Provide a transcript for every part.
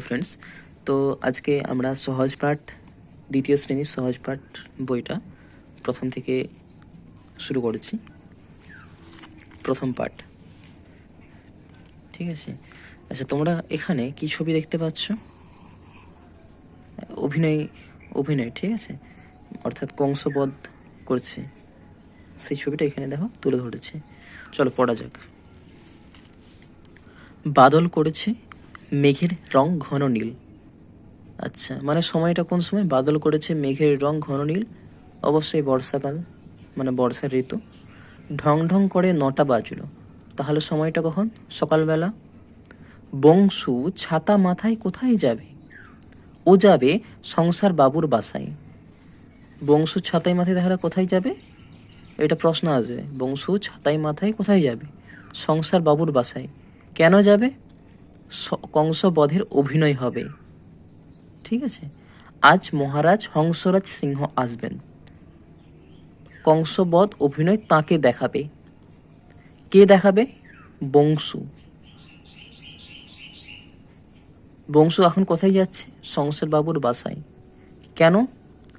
Friends তো আজকে আমরা সহজ পাঠ, দ্বিতীয় শ্রেণির সহজ পাঠ বইটা প্রথম থেকে শুরু করেছি। প্রথম পাঠ। ঠিক আছে? আচ্ছা তোমরা এখানে কি ছবি দেখতে পাচ্ছ? অভিনয় অভিনয়, ঠিক আছে? অর্থাৎ কংসবধ করছে। সেই ছবিটা এখানে দেখো, তুলে ধরেছে। চলো পড়া যাক। বাদল করেছে মেঘের রং ঘন নীল। আচ্ছা মানে সময়টা কোন সময়? বাদল করেছে মেঘের রং ঘন নীল। অবশ্যই বর্ষাকাল মানে বর্ষার ঋতু। ঢং ঢং করে নটা বাজল। তাহলে সময়টা কখন? সকালবেলা। বংশু, ছাতা মাথায় কোথায় যাবে? ও যাবে সংসার বাবুর বাসায়। বংশু ছাতাই মাথায় তাহলে কোথায় যাবে? এটা প্রশ্ন আসবে বংশু ছাতাই মাথায় কোথায় যাবে? সংসার বাবুর বাসায়। কেন যাবে? কংসবধের অভিনয় হবে। ঠিক আছে? আজ মহারাজ হংসরাজ সিংহ আসবেন। কংসবধ অভিনয় তাকে দেখাবে। কে দেখাবে? বংশু। বংশু এখন কোথায় যাচ্ছে? বাবুর বাসায়। কেন?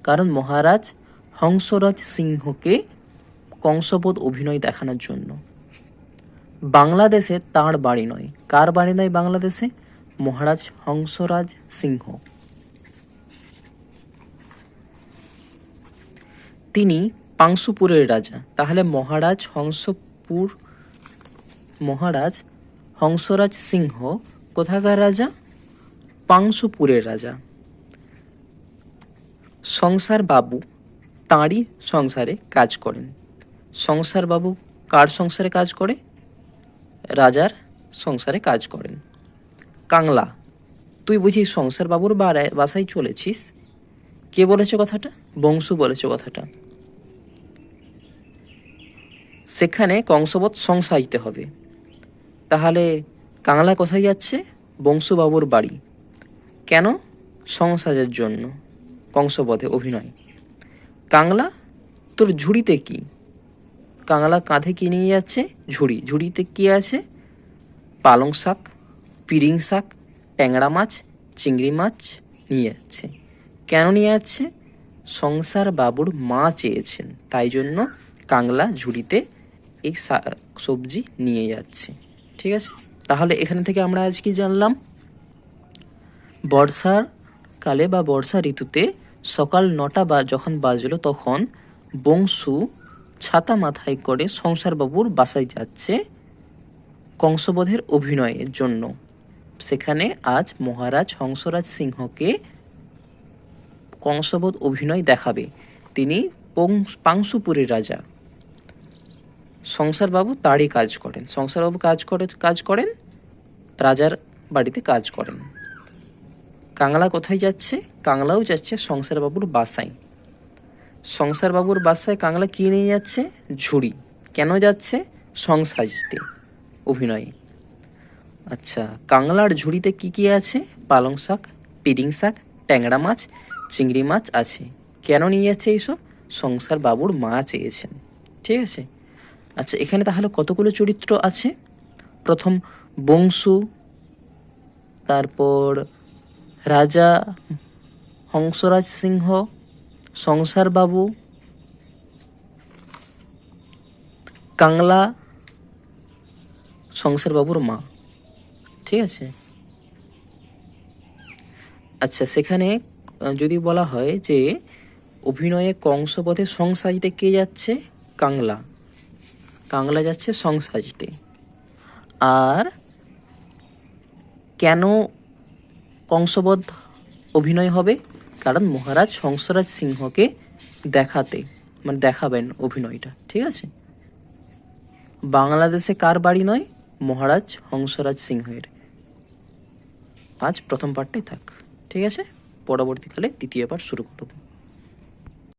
কারণ মহারাজ হংসরাজ সিংহকে কংসবধ অভিনয় দেখানোর জন্য। বাংলাদেশে তার বাড়ি নয়। কার বাড়ি নয় বাংলাদেশে? মহারাজ হংসরাজ সিংহ। তিনি পাংশুপুরের রাজা। তাহলে মহারাজ হংসপুর, মহারাজ হংসরাজ সিংহ কোথাকার রাজা? পাংশুপুরের রাজা। সংসার বাবু তাঁরই সংসারে কাজ করেন। সংসার বাবু কার সংসারে কাজ করে? রাজার সংসারে কাজ করেন। কাংলা, তুই বুঝি সংসার বাবুর বাসায় চলেছিস? কে বলেছে কথাটা? বংশু বলেছে কথাটা। সেখানে কংসবৎ সংসাইতে হবে। তাহলে কাংলা কোথায় যাচ্ছে? বংশুবাবুর বাড়ি। কেন? সংসারের জন্য। কংসবধে অভিনয়। কাংলা, তোর ঝুড়িতে কি? কাংলা কাঁধে কি নিয়ে যাচ্ছে? ঝুড়ি। ঝুড়িতে কি আছে? পালং শাক, পিরিং শাক, ট্যাংরা মাছ, চিংড়ি মাছ নিয়ে যাচ্ছে। কেন নিয়ে যাচ্ছে? সংসার বাবুর মা চেয়েছেন। তাই জন্য কাংলা ঝুড়িতে এই সবজি নিয়ে যাচ্ছে। ঠিক আছে? তাহলে এখান থেকে আমরা আজ কি জানলাম? বর্ষার কালে বা বর্ষা ঋতুতে সকাল নটা বা যখন বাজলো তখন বংশু ছাতা মাথায় করে সংসারবাবুর বাসায় যাচ্ছে কংসবধের অভিনয়ের জন্য। সেখানে আজ মহারাজ হংসরাজ সিংহকে কংসবধ অভিনয় দেখাবে। তিনি পাংশুপুরের রাজা। সংসারবাবু তারই কাজ করেন। সংসারবাবু কাজ করে, কাজ করেন, রাজার বাড়িতে কাজ করেন। কাংলা কোথায় যাচ্ছে? কাংলাও যাচ্ছে সংসারবাবুর বাসায়। সংসারবাবুর বাসায় কাংলা কি নিয়ে যাচ্ছে? ঝুড়ি। কেন যাচ্ছে? সং সাজতে অভিনয়ে। আচ্ছা কাংলার ঝুড়িতে কি কি আছে? পালং শাক, পিডিং শাক, ট্যাংরা মাছ, চিংড়ি মাছ আছে। কেন নিয়ে যাচ্ছে এইসব? সংসার বাবুর মা চেয়েছেন। ঠিক আছে? আচ্ছা এখানে তাহলে কতগুলো চরিত্র আছে? প্রথম বংশু, তারপর রাজা, হংসরাজ সিংহ সংসার বাবু, কাংলা, সংসার বাবুর মা। ঠিক আছে? আচ্ছা সেখানে যদি বলা হয় যে, অভিনয়ে কংসপথে সংসাজিতে কে যাচ্ছে? কাংলা। কাংলা যাচ্ছে সংসাজিতে। আর কেন কংসবধ অভিনয় হবে? কারণ মহারাজ হংসরাজ সিংহকে দেখাতে মানে দেখাবেন অভিনয়টা, ঠিক আছে? বাংলাদেশে কার বাড়ি নয়? মহারাজ হংসরাজ সিংহের। আজ প্রথম পার্টটাই থাক, ঠিক আছে? পরবর্তীকালে দ্বিতীয় পার্ট শুরু করব।